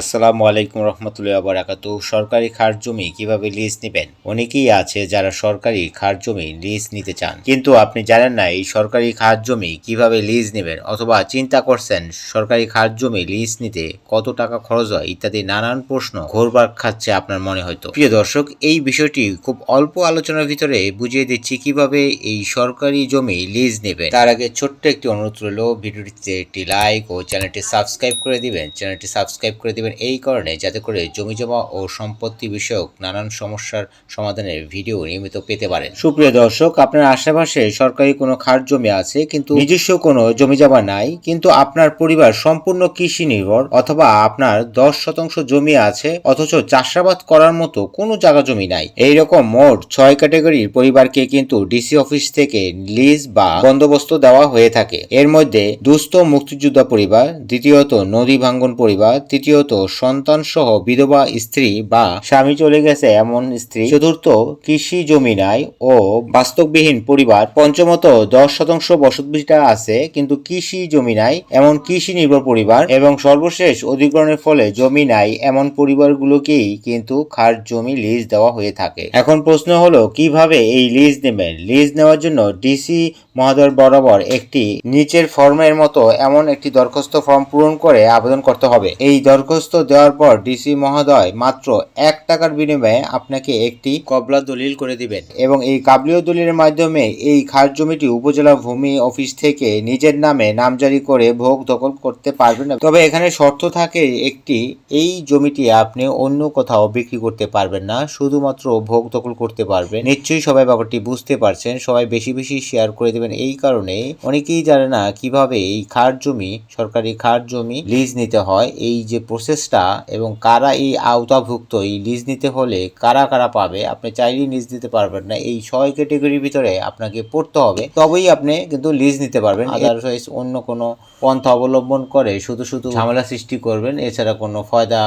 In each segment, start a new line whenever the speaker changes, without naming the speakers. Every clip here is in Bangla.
আসসালামু আলাইকুম রহমতুল্লাহ বারাকাতু। সরকারি খার জমি কীভাবে লিজ নেবেন? অনেকেই আছে যারা সরকারি খার জমি লিজ নিতে চান। কিন্তু আপনি জানেন না এই সরকারি খার জমি কীভাবে লিজ নেবেন? অথবা চিন্তা করছেন সরকারি খার জমি লিজ নিতে কত টাকা খরচ হয়? ইত্যাদি নানান প্রশ্ন ঘোরবার খাচ্ছে আপনার মনে হয়তো। প্রিয় দর্শক, এই বিষয়টি খুব অল্প আলোচনার ভিতরে বুঝিয়ে দিচ্ছি কীভাবে এই সরকারি জমি লিজ নেবেন। তার আগে ছোট্ট একটি অনুরোধ রইল। ভিডিওটিতে একটি লাইক ও চ্যানেলটি সাবস্ক্রাইব করে দিবেন। চ্যানেলটি সাবস্ক্রাইব করে দিবেন। এই কারণে যাতে করে জমি জমা ও সম্পত্তি বিষয়ক নানান সমস্যার সমাধানের ভিডিও নিয়মিত পেতে পারেন। সুপ্রিয় দর্শক, আপনার আশেপাশে সরকারি কোনো খাস জমি আছে কিন্তু নিজস্ব কোনো জমি জমা নাই, কিন্তু আপনার পরিবার সম্পূর্ণ কৃষি নির্ভর অথবা আপনার দশ শতাংশ জমি আছে, অথচ চাষাবাদ করার মতো কোনো জায়গা জমি নাই। এইরকম মোট ছয় ক্যাটাগরির পরিবারকে কিন্তু ডিসি অফিস থেকে লিজ বা বন্দোবস্ত দেওয়া হয়ে থাকে। এর মধ্যে দুস্থ মুক্তিযোদ্ধা পরিবার, দ্বিতীয়ত নদী ভাঙ্গন পরিবার, তৃতীয়ত সন্তান সহ বিধবা স্ত্রী বা স্বামী চলে গেছে এমন স্ত্রী। চতুর্থ, কৃষি জমি নাই ও বাস্তববিহীন পরিবার। পঞ্চমত, দশ শতাংশ বসতভিটা আছে, কিন্তু কৃষি জমি নাই এমন কৃষি নির্ভর পরিবার এবং সর্বশেষ অধিগ্রহণের ফলে জমি নাই এমন পরিবারগুলোকেই কিন্তু খাস জমি লিজ দেওয়া হয়ে থাকে। এখন প্রশ্ন হলো, কীভাবে এই লিজ নেবেন? লিজ নেওয়ার জন্য ডিসি মহোদয় বরাবর একটি নিচের ফর্মের মতো এমন একটি দরখাস্ত ফর্ম পূরণ করে আবেদন করতে হবে। এই দরখাস্ত দেওয়ার পর ডিসি মহোদয় মাত্র এক টাকার বিনিময়ে আপনাকে একটি কবলা দলিল করে দিবেন এবং এই কাবলীয় দলিলের মাধ্যমে এই খাস জমিটি উপজেলা ভূমি অফিস থেকে নিজের নামে নামজারি করে ভোগ দখল করতে পারবেন তবে এখানে শর্ত থাকে একটি, এই জমিটি আপনি অন্য কোথাও বিক্রি করতে পারবেন না, শুধুমাত্র ভোগ দখল করতে পারবেন। নিশ্চয়ই সবাই ব্যাপারটি বুঝতে পারছেন, সবাই বেশি বেশি শেয়ার করে দেবেন। এই কারণে অনেকেই জানে না কীভাবে এই খাস জমি সরকারি খাস জমি লিজ নিতে হয়। এই যে প্রসেসটা এবং কারা এই আওতাভুক্ত এই লিজ নিতে হলে কারা কারা পাবে আপনি চাইলেই লিজ নিতে পারবেন না। এই ছয় ক্যাটেগরির ভিতরে আপনাকে পড়তে হবে তবেই আপনি কিন্তু লিজ নিতে পারবেন। আদারওয়াইজ অন্য কোনো পন্থা অবলম্বন করে শুধু শুধু ঝামেলা সৃষ্টি করবেন এছাড়া কোনো ফয়দা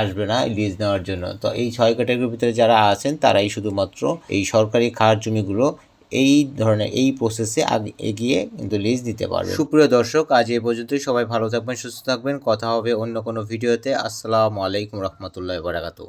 আসবে না লিজ নেওয়ার জন্য। তো এই ছয় ক্যাটাগরির ভিতরে যারা আছেন তারাই শুধুমাত্র এই সরকারি খাস জমিগুলো এই ধরনের, এই প্রসেসে এগিয়ে কিন্তু লিজ দিতে পারবে সুপ্রিয় দর্শক, আজ এ পর্যন্তই। সবাই ভালো থাকবেন, সুস্থ থাকবেন। কথা হবে অন্য কোনো ভিডিওতে আসসালামু আলাইকুম রহমতুল্লাহ বারাকাতু